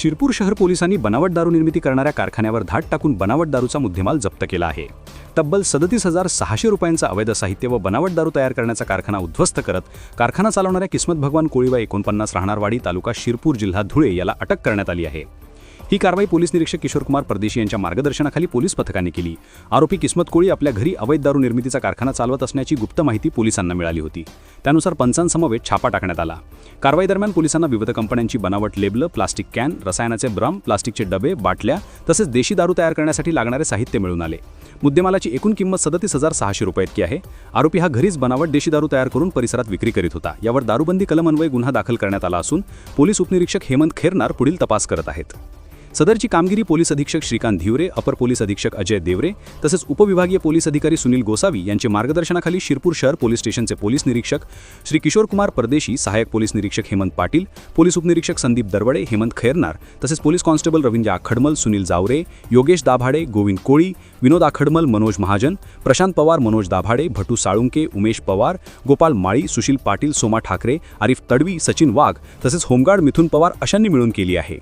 शिरपूर शहर पोलिसांनी बनावट दारू निर्मिती करणाऱ्या कारखान्यावर धाड टाकून बनावट दारूचा मुद्देमाल जप्त केला आहे. तब्बल सदतीस हजार सहाशे रुपयांचं अवैध साहित्य व बनावट दारू तयार करण्याचा कारखाना उद्ध्वस्त करत कारखाना चालवणाऱ्या किस्मत भगवान कोळीबा एकोणपन्नास राहणारवाडी तालुका शिरपूर जिल्हा धुळे याला अटक करण्यात आली आहे. ही कारवाई पोलीस निरीक्षक किशोरकुमार परदेशी यांच्या मार्गदर्शनाखाली पोलीस पथकाने केली. आरोपी किस्मत कोळी आपल्या घरी अवैध दारू निर्मितीचा कारखाना चालवत असण्याची गुप्त माहिती पोलिसांना मिळाली होती. त्यानुसार पंचांसमवेत छापा टाकण्यात आला. कारवाई दरम्यान पोलिसांना विविध कंपन्यांची बनावट लेबलं प्लास्टिक कॅन रसायनाचे ब्रम प्लास्टिकचे डबे बाटल्या तसेच देशी दारू तयार करण्यासाठी लागणारे साहित्य मिळून आले. मुद्देमालाची एकूण किंमत सदतीस हजार सहाशे रुपये इतकी आहे. आरोपी हा घरीच बनावट देशी दारू तयार करून परिसरात विक्री करीत होता. यावर दारूबंदी कलमन्वये गुन्हा दाखल करण्यात आला असून पोलीस उपनिरीक्षक हेमंत खेरनार पुढील तपास करत आहेत. सदरची कामगिरी पोलीस अधीक्षक श्रीकांत धिवरे अपर पोलीस अधीक्षक अजय देवरे तसेच उपविभागीय पोलीस अधिकारी सुनील गोसावी यांचे मार्गदर्शनाखाली शिरपूर शहर पोलीस स्टेशनचे पोलीस निरीक्षक श्री किशोर कुमार परदेशी सहाय्यक पोलीस निरीक्षक हेमंत पाटील पोलीस उपनिरीक्षक संदीप दरवडे हेमंत खैरनार तसेच पोलीस कॉन्स्टेबल रवींद्र आखडमल सुनील जावरे योगेश दाभाडे गोविंद कोळी विनोद आखडमल मनोज महाजन प्रशांत पवार मनोज दाभाडे भटू साळुंके उमेश पवार गोपाल माळी सुशील पाटील सोमा ठाकरे आरिफ तडवी सचिन वाघ तसेच होमगार्ड मिथुन पवार अशांनी मिळून केली आहे.